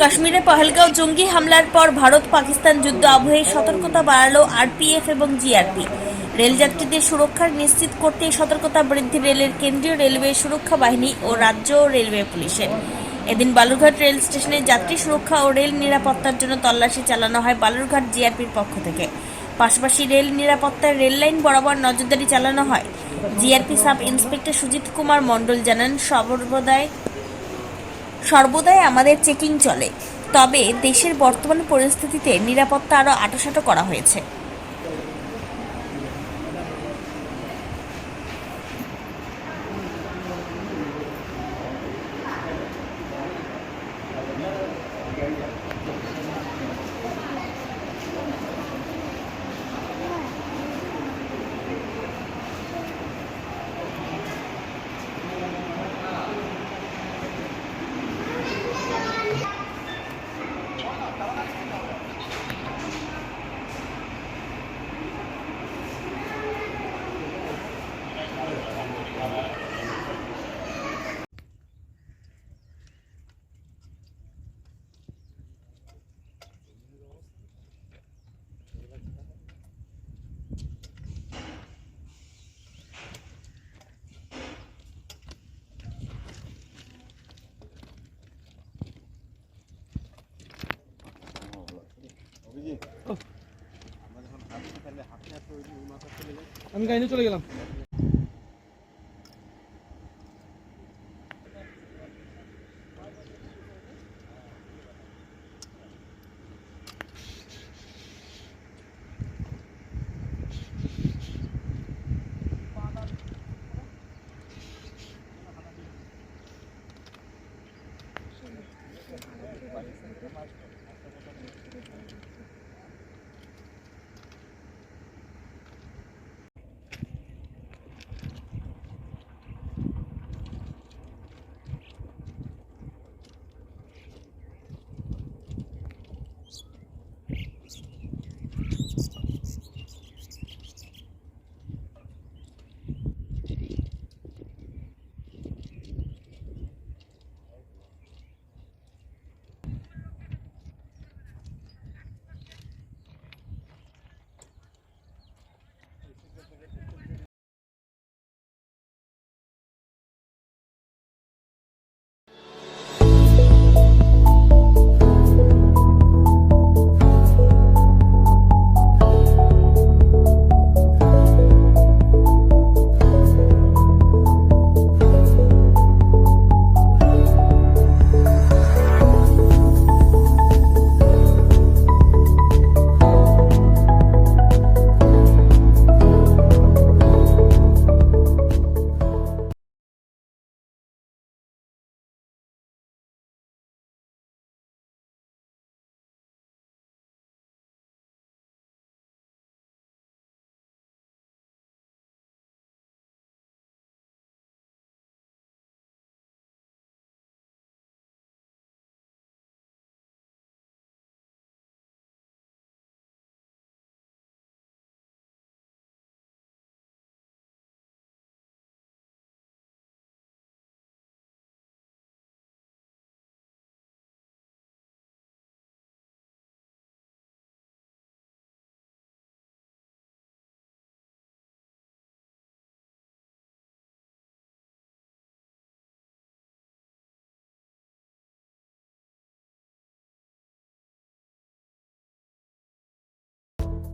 কাশ্মীরে পহেলগাঁও জঙ্গি হামলার পর ভারত পাকিস্তান যুদ্ধ আবহে সতর্কতা বাড়ালো আরপিএফ এবং জিআরপি। রেলযাত্রীদের সুরক্ষা নিশ্চিত করতে সতর্কতা বৃদ্ধি রেলের কেন্দ্রীয় রেলওয়ে সুরক্ষা বাহিনী ও রাজ্য রেলওয়ে পুলিশের। এদিন বালুরঘাট রেল স্টেশনে যাত্রী সুরক্ষা ও রেল নিরাপত্তার জন্য তল্লাশি চালানো হয় বালুরঘাট জিআরপির পক্ষ থেকে। পাশাপাশি রেল নিরাপত্তার রেল লাইন বরাবর নজরদারি চালানো হয়। GRP sub inspector Sujit Kumar Mondal জানান, সর্বদাই সর্বদাই আমাদের চেকিং চলে। তবে দেশের বর্তমান পরিস্থিতিতে নিরাপত্তা আরও আটোসাটো করা হয়েছে। আমি গাড়ি চলে গেলাম।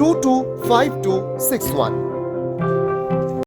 two two five two six one